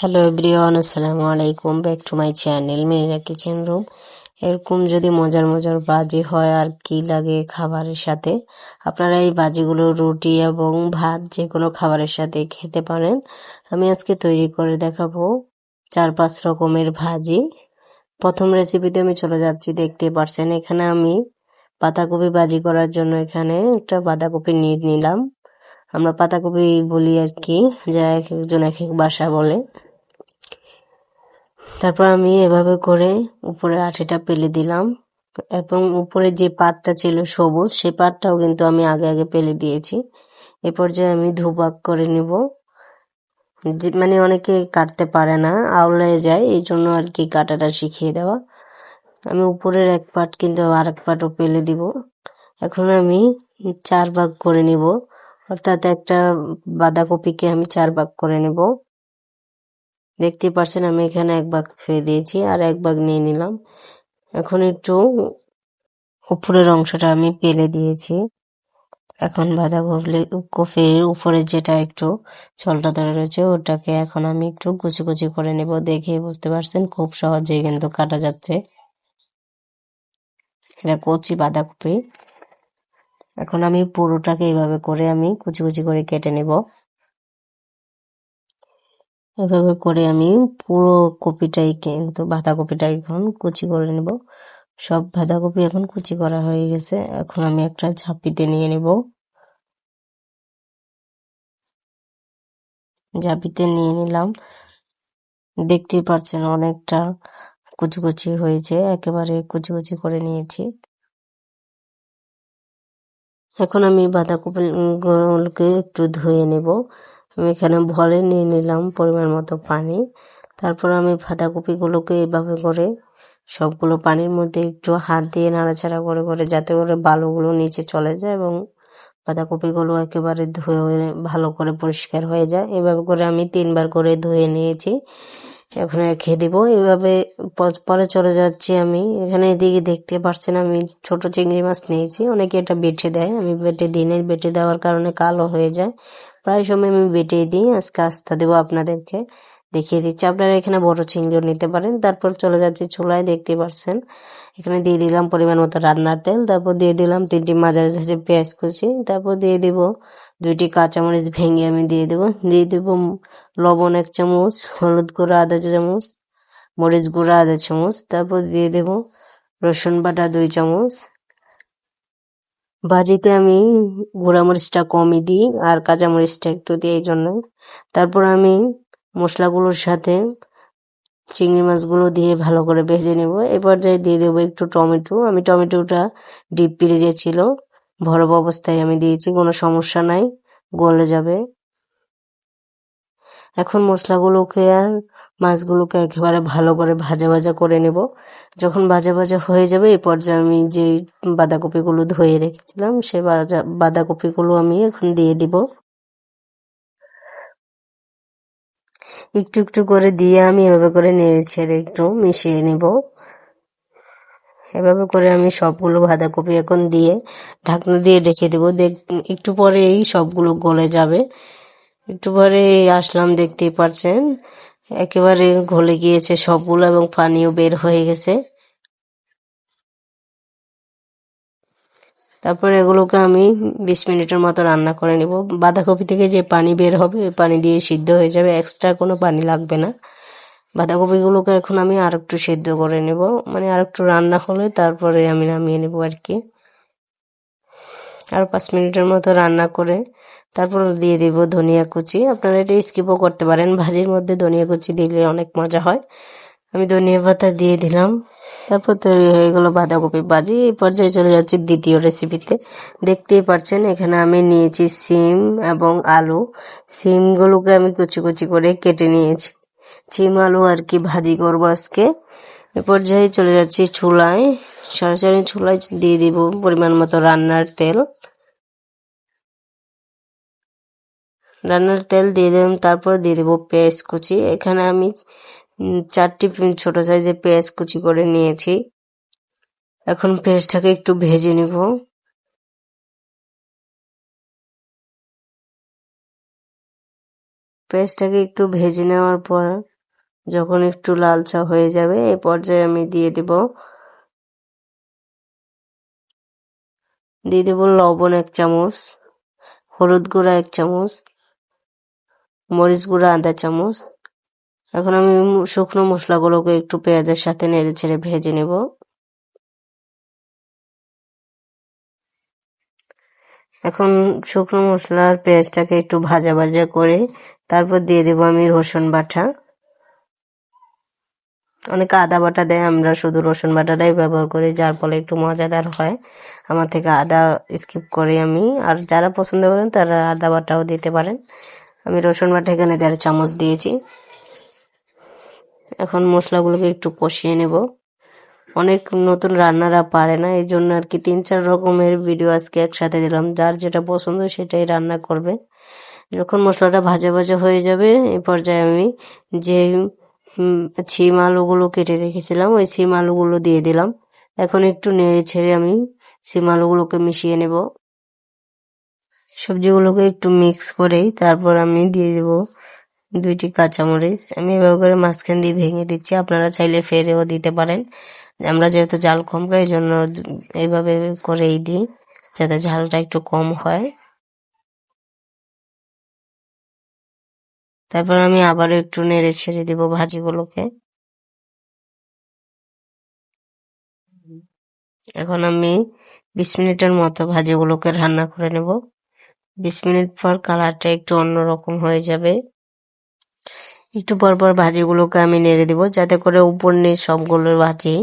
Hello everyone আসসালামু আলাইকুম back to my channel Marina kitchen room এরকম যদি মজার মজার বাজি হয় আর কি লাগে খাবারের সাথে, আপনারা এই বাজিগুলো রুটি এবং ভাত যে কোনো খাবারের সাথে খেতে পারেন। আমি আজকে তৈরি করে দেখাবো চার পাঁচ রকমের ভাজি। প্রথম রেসিপিতে আমি চলে যাচ্ছি, দেখতে পারছেন। এখানে আমি পাতাকপি ভাজি করার জন্য এখানে একটা বাঁধাকপি নিয়ে নিলাম। আমরা পাতাকপি বলি আর কি, যা এক একজন এক এক বাসা বলে। তারপর আমি এভাবে করে উপরে আঠিটা পেলে দিলাম। এবং উপরে যে পাটটা ছিল সবুজ, সে পাটটাও কিন্তু আমি আগে আগে পেলে দিয়েছি। এ পর্যায়ে আমি ধুপাক করে নিব। মানে অনেকে কাটতে পারে না আউলে যায়, এই জন্য আর কি কাটাটা শিখিয়ে দেওয়া। আমি উপরের এক পাট কিন্তু আর এক পাটও পেলে দিব। এখন আমি চার ভাগ করে নিব। অর্থাৎ একটা বাঁধাকপিকে আমি চার ভাগ করে নেব। দেখতে পারছেন, আমি এখানে এক ভাগ ছুঁয়ে দিয়েছি আর এক ভাগ নিয়ে নিলাম। এখন একটু উপরের অংশটা আমি পেলে দিয়েছি। এখন বাঁধাকপি কপির উপরে যেটা একটু ছলটা ধরে রয়েছে, ওটাকে এখন আমি একটু কুচি কুচি করে নেব। দেখে বুঝতে পারছেন, খুব সহজেই কিন্তু কাটা যাচ্ছে। এটা কচি বাঁধাকপি। এখন আমি পুরোটাকে এইভাবে করে আমি কুচি কুচি করে কেটে নেব। এভাবে করে আমি পুরো কপিটাই কিন্তু বাঁধাকপিটা এখন কুচি করে নেব। সব বাঁধাকপি এখন কুচি করা হয়ে গেছে। এখন আমি একটা ঝাঁপিতে নিয়ে নেব। ঝাঁপিতে নিয়ে নিলাম। দেখতেই পাচ্ছেন অনেকটা কুচি কুচি হয়েছে। একেবারে কুচি কুচি করে নিয়েছি। এখন আমি বাঁধাকপিগুলোকে একটু ধুয়ে নেব। আমি এখানে ভলে নিয়ে নিলাম পরিমাণ মতো পানি। তারপর আমি বাঁধাকপিগুলোকে এভাবে করে সবগুলো পানির মধ্যে একটু হাত দিয়ে নাড়াচাড়া করে করে যাতে করে বালুগুলো নিচে চলে যায় এবং বাঁধাকপিগুলো একেবারে ধুয়ে ভালো করে পরিষ্কার হয়ে যায়। এভাবে করে আমি তিনবার করে ধুয়ে নিয়েছি। এখন রেখে দিব। এইভাবে পরে চলে যাচ্ছি আমি। এখানে এদিকে দেখতে পাচ্ছেন আমি ছোট চিংড়ি মাছ নিয়েছি। অনেকে এটা বেটে দেয়। আমি বেটে দিনে বেটে দেওয়ার কারণে কালো হয়ে যায়। প্রায় সময় আমি বেটেই দিই। আজকে আস্থা দেবো আপনাদেরকে। দেখিয়ে দিচ্ছি। আপনারা এখানে বড় চিংড়িও নিতে পারেন। তারপর চলে যাচ্ছি চুলায় দেখতে পাচ্ছেন এখানে দিয়ে দিলাম পরিমাণ মতো রান্নার তেল। তারপর দিয়ে দিলাম তিনটি মাঝারি সাইজের পেঁয়াজ কুচি। তারপর দিয়ে দিব দুইটি কাঁচামরিচ ভেঙে আমি দিয়ে দেবো। দিয়ে দেবো লবণ এক চামচ, হলুদ গুঁড়া আধা চামচ, মরিচ গুঁড়া আধা চামচ। তারপর দিয়ে দেবো রসুন বাটা দুই চামচ। ভাজিতে আমি গুঁড়া মরিচটা কমই দিই আর কাঁচামরিচটা একটু দিই এই জন্য। তারপর আমি মশলাগুলোর সাথে চিংড়ি মাছগুলো দিয়ে ভালো করে ভেজে নেব। এ পর্যায়ে দিয়ে দেবো একটু টমেটো। আমি টমেটোটা ডিপ ফ্রিজে ছিল, ভরব অবস্থায় আমি দিয়েছি, কোনো সমস্যা নাই, গলে যাবে। এখন মশলাগুলোকে আর মাছগুলোকে একেবারে ভালো করে ভাজা ভাজা করে নেব। যখন ভাজা ভাজা হয়ে যাবে এই পর্যায়ে আমি যে বাঁধাকপিগুলো ধুয়ে রেখেছিলাম, সে বাঁধাকপিগুলো আমি এখন দিয়ে দিব। একটু একটু করে দিয়ে আমি এভাবে করে নেড়ে ছেড়ে একটু মিশিয়ে নেব। এভাবে করে আমি সবগুলো বাঁধাকপি এখন দিয়ে ঢাকনা দিয়ে রেখে দেবো। দেখ, একটু পরে এই সবগুলো গলে যাবে। একটু পরে আসলাম, দেখতেই পারছেন। একেবারে গলে গিয়েছে সবগুলো এবং পানিও বের হয়ে গেছে। তারপর এগুলোকে আমি বিশ মিনিটের মতো রান্না করে নিব। বাঁধাকপি থেকে যে পানি বের হবে, ওই পানি দিয়ে সিদ্ধ হয়ে যাবে। এক্সট্রা কোনো পানি লাগবে না। বাঁধাকপিগুলোকে এখন আমি আর একটু সিদ্ধ করে নেব। মানে আর একটু রান্না হলে তারপরে আমি নামিয়ে নেব আর কি। আর পাঁচ মিনিটের মতো রান্না করে তারপর দিয়ে দিব ধনিয়া কুচি। আপনারা এটা স্কিপও করতে পারেন। ভাজির মধ্যে ধনিয়া কুচি দিলে অনেক মজা হয়। আমি ধনিয়া পাতা দিয়ে দিলাম। তারপর তৈরি হয়ে গেল বাঁধাকপি ভাজি। এই পর্যায়ে চলে যাচ্ছি দ্বিতীয় রেসিপিতে দেখতেই পাচ্ছেন, এখানে আমি নিয়েছি সিম এবং আলু। সিমগুলোকে আমি কুচি কুচি করে কেটে নিয়েছি। সিম, আলু আর কি ভাজি করব আজকে। এ পর্যায়ে চলে যাচ্ছি চুলায়। সরাসরি চুলায় দিয়ে দিব পরিমাণ মতো রান্নার তেল। রান্নার তেল দিয়ে দিলাম, তারপর দিয়ে দেবো পেঁয়াজ কুচি। এখানে আমি চারটি ছোট সাইজের পেঁয়াজ কুচি করে নিয়েছি। এখন পেঁয়াজটাকে একটু ভেজে নিব। পেঁয়াজটাকে একটু ভেজে নেওয়ার পর যখন একটু লালচা হয়ে যাবে এই পর্যায়ে আমি দিয়ে দিব দিয়ে দেব লবণ এক চামচ, হলুদ গুঁড়া এক চামচ, মরিচ গুঁড়া আধা চামচ এখন আমি শুকনো মশলাগুলোকে একটু পেঁয়াজের সাথে নেড়ে ছেড়ে ভেজে নেব। এখন শুকনো মশলার পেঁয়াজটাকে একটু ভাজা ভাজা করে তারপর দিয়ে দেবো আমি রসুন বাটা। অনেকে আদা বাটা দেয়, আমরা শুধু রসুন বাটাটাই ব্যবহার করি, যার ফলে একটু মজাদার হয়। আমার থেকে আদা স্কিপ করি আমি, আর যারা পছন্দ করেন তারা আদা বাটাও দিতে পারেন। আমি রসুন বাটা এখানে দেড় চামচ দিয়েছি। এখন মশলাগুলোকে একটু কষিয়ে নেব। অনেক নতুন রান্নারা পারে না এই জন্য আর কি তিন চার রকমের ভিডিও আজকে একসাথে দিলাম। যার যেটা পছন্দ সেটাই রান্না করবে। যখন মশলাটা ভাজা ভাজা হয়ে যাবে এই পর্যায়ে আমি যে ছিম আলুগুলো কেটে রেখেছিলাম, ওই ছিম আলুগুলো দিয়ে দিলাম। এখন একটু নেড়ে ছেড়ে আমি ছিম আলুগুলোকে মিশিয়ে নেব। সবজিগুলোকে একটু মিক্স করেই তারপর আমি দিয়ে দেব। দুইটি কাঁচামরিচ। আমি এভাবে করে মাঝখান দিয়ে ভেঙে দিচ্ছি। আপনারা চাইলে ফেরেও দিতে পারেন। আমরা যেহেতু জাল কম খাই এই জন্য এইভাবে করেই দিই, যাতে ঝালটা একটু কম হয়। তারপর আমি আবারও একটু নেড়ে ছেড়ে দিব ভাজিগুলোকে। এখন আমি বিশ মিনিটের মতো ভাজিগুলোকে রান্না করে নেব। বিশ মিনিট পর কালারটা একটু অন্যরকম হয়ে যাবে। একটু পর পর ভাজিগুলোকে আমি নেড়ে দিব, যাতে করে উপর নিচ সবগুলো ভাজি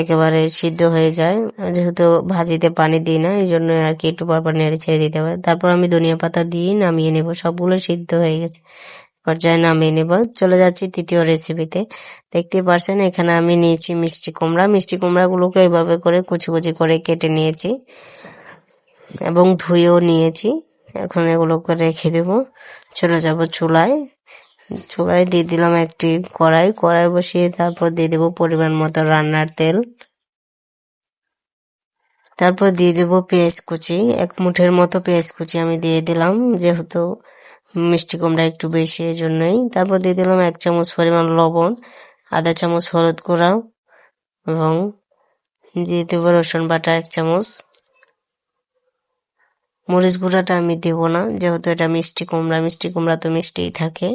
একেবারে সিদ্ধ হয়ে যায়। যেহেতু ভাজিতে পানি দিই না, এই জন্য আর কি একটু পর পর নেড়ে ছেড়ে দিতে হবে। তারপর আমি ধনিয়া পাতা দিয়ে নামিয়ে নেব, সবগুলো সিদ্ধ হয়ে গেছে। পর্যায়ে নামিয়ে নেব। চলে যাচ্ছি তৃতীয় রেসিপিতে দেখতে পারছেন, এখানে আমি নিয়েছি মিষ্টি কুমড়া। মিষ্টি কুমড়াগুলোকে এভাবে করে কুচি কুচি করে কেটে নিয়েছি এবং ধুয়েও নিয়েছি। এখন এগুলোকে রেখে দেব। চলে যাব চুলায়। চুলায় দিয়ে দিলাম একটি কড়াই। কড়াই বসিয়ে তারপর দিয়ে দেবো পরিমাণ মতো রান্নার তেল। তারপর দিয়ে দেব পেঁয়াজ কুচি। এক মুঠের মতো পেঁয়াজ কুচি আমি দিয়ে দিলাম, যেহেতু মিষ্টি কুমড়া একটু বেশি এই জন্যই তারপর দিয়ে দিলাম এক চামচ পরিমাণ লবণ, আধা চামচ হলুদ গুঁড়া এবং দিয়ে দেবো রসুন বাটা এক চামচ। মরিচ গুঁড়াটা আমি দেব না, যেহেতু এটা মিষ্টি কুমড়া। মিষ্টি কুমড়া তো মিষ্টিই থাকে।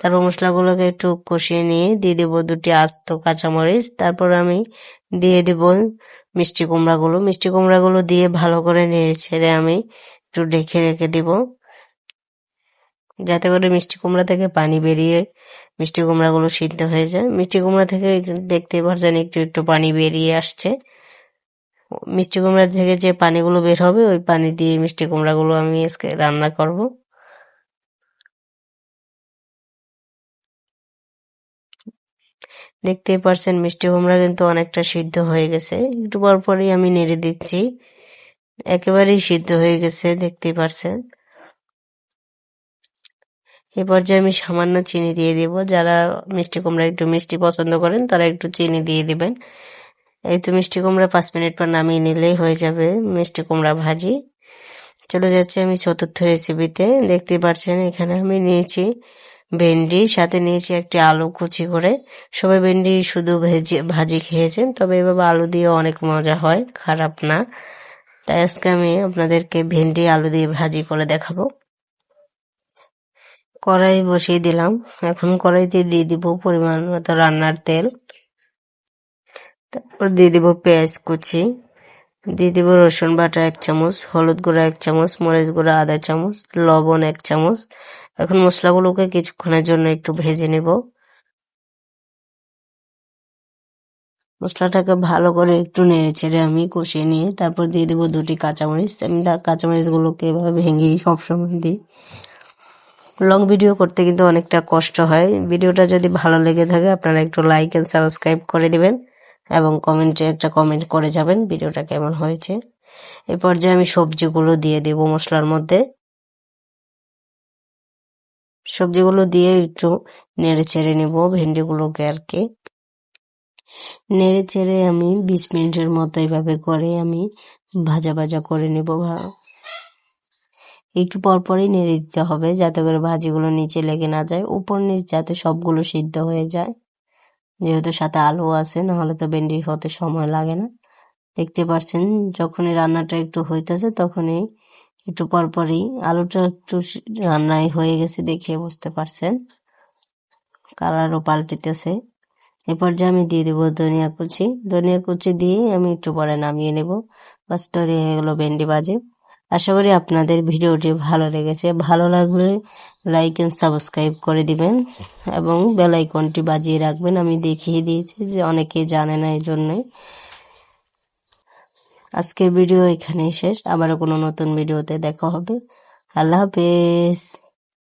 তারপর মশলাগুলোকে একটু কষিয়ে নিয়ে দিয়ে দেবো দুটি আস্ত কাঁচামরিচ। তারপর আমি দিয়ে দেব মিষ্টি কুমড়াগুলো। মিষ্টি কুমড়াগুলো দিয়ে ভালো করে নেড়ে ছেড়ে আমি একটু ঢেকে রেখে দিব। যাতে করে মিষ্টি কুমড়া থেকে পানি বেরিয়ে মিষ্টি কুমড়াগুলো সিদ্ধ হয়ে যায়। মিষ্টি কুমড়া থেকে দেখতে পারছেন একটু একটু পানি বেরিয়ে আসছে। মিষ্টি কুমড়া থেকে যে পানিগুলো বের হবে, ওই পানি দিয়ে মিষ্টি কুমড়াগুলো আমি আজকে রান্না করব। দেখতেই পারছেন মিষ্টি কুমড়া কিন্তু অনেকটা সিদ্ধ হয়ে গেছে। একটু পর পরই আমি নেড়ে দিচ্ছি। একেবারেই সিদ্ধ হয়ে গেছে, দেখতেই পারছেন। এ পর্যায়ে আমি সামান্য চিনি দিয়ে দিব। যারা মিষ্টি কুমড়া একটু মিষ্টি পছন্দ করেন, তারা একটু চিনি দিয়ে দিবেন। এই তো মিষ্টি কুমড়া পাঁচ মিনিট পর নামিয়ে নিলেই হয়ে যাবে মিষ্টি কুমড়া ভাজি। চলে যাচ্ছে আমি চতুর্থ রেসিপিতে দেখতে পাচ্ছেন এখানে আমি নিয়েছি ভেন্ডি, সাথে নিয়েছি একটি আলু কুচি করে। সবাই ভেন্ডি শুধু ভেজে, ভাজি খেয়েছেন, তবে এভাবে আলু দিয়ে অনেক মজা হয়, খারাপ না। তাই আজকে আমি আপনাদেরকে ভেন্ডি, আলু দিয়ে ভাজি করে দেখাবো। কড়াই বসিয়ে দিলাম। এখন কড়াইতে দিয়ে দিব পরিমাণ মতো রান্নার তেল। তারপর দিয়ে দিব পেঁয়াজ কুচি। দিয়ে দিব রসুন বাটা এক চামচ, হলুদ গুঁড়া এক চামচ, মরিচ গুঁড়া আধা চামচ, লবণ এক চামচ এখন মশলাগুলোকে কিছুক্ষণের জন্য একটু ভেজে নেব। মশলাটাকে ভালো করে একটু নেড়ে চেড়ে আমি কষিয়ে নিয়ে তারপর দিয়ে দেবো দুটি কাঁচামরিচ। আমি তার কাঁচামরিচগুলোকে এভাবে ভেঙেই সবসময় দিই। লং ভিডিও করতে কিন্তু অনেকটা কষ্ট হয়। ভিডিওটা যদি ভালো লেগে থাকে আপনারা একটু লাইক এন্ড সাবস্ক্রাইব করে দিবেন এবং কমেন্টে একটা কমেন্ট করে যাবেন ভিডিওটা কেমন হয়েছে। এই পর্যায়ে আমি সবজিগুলো দিয়ে দেব মশলার মধ্যে। সবজিগুলো দিয়ে একটু নেড়ে চেড়ে নেব, ভেন্ডিগুলোকে আর কি। নেড়ে চেড়ে আমি বিশ মিনিটের মতো এইভাবে করে আমি ভাজা ভাজা করে নেব একটু পরপরই নেড়ে দিতে হবে যাতে করে ভাজিগুলো নিচে লেগে না যায়, উপর নিচ যাতে সবগুলো সিদ্ধ হয়ে যায়। যেহেতু সাথে আলু আছে, নাহলে তো ভেন্ডি হতে সময় লাগে না। দেখতে পাচ্ছেন যখনই রান্নাটা একটু হইতেছে তখনই একটু পরপরই আলুটা একটু রান্নায় হয়ে গেছে দেখে বুঝতে পারছেন। কালারও পাল্টিতেছে। এরপর যে আমি দিয়ে দেবো ধনিয়া কুচি। ধনিয়া কুচি দিয়ে আমি একটু পরে নামিয়ে নেব। বাস তৈরি হয়ে গেলো ভেন্ডি ভাজি। আশা করি আপনাদের ভিডিওটি ভালো লেগেছে। ভালো লাগলে লাইক এন্ড সাবস্ক্রাইব করে দিবেন এবং বেল আইকনটি বাজিয়ে রাখবেন। আমি দেখিয়ে দিয়েছি যে অনেকে জানে না এই জন্যই আজকের ভিডিও এখানেই শেষ। আবারও কোনো নতুন ভিডিওতে দেখা হবে। আল্লাহ হাফেজ।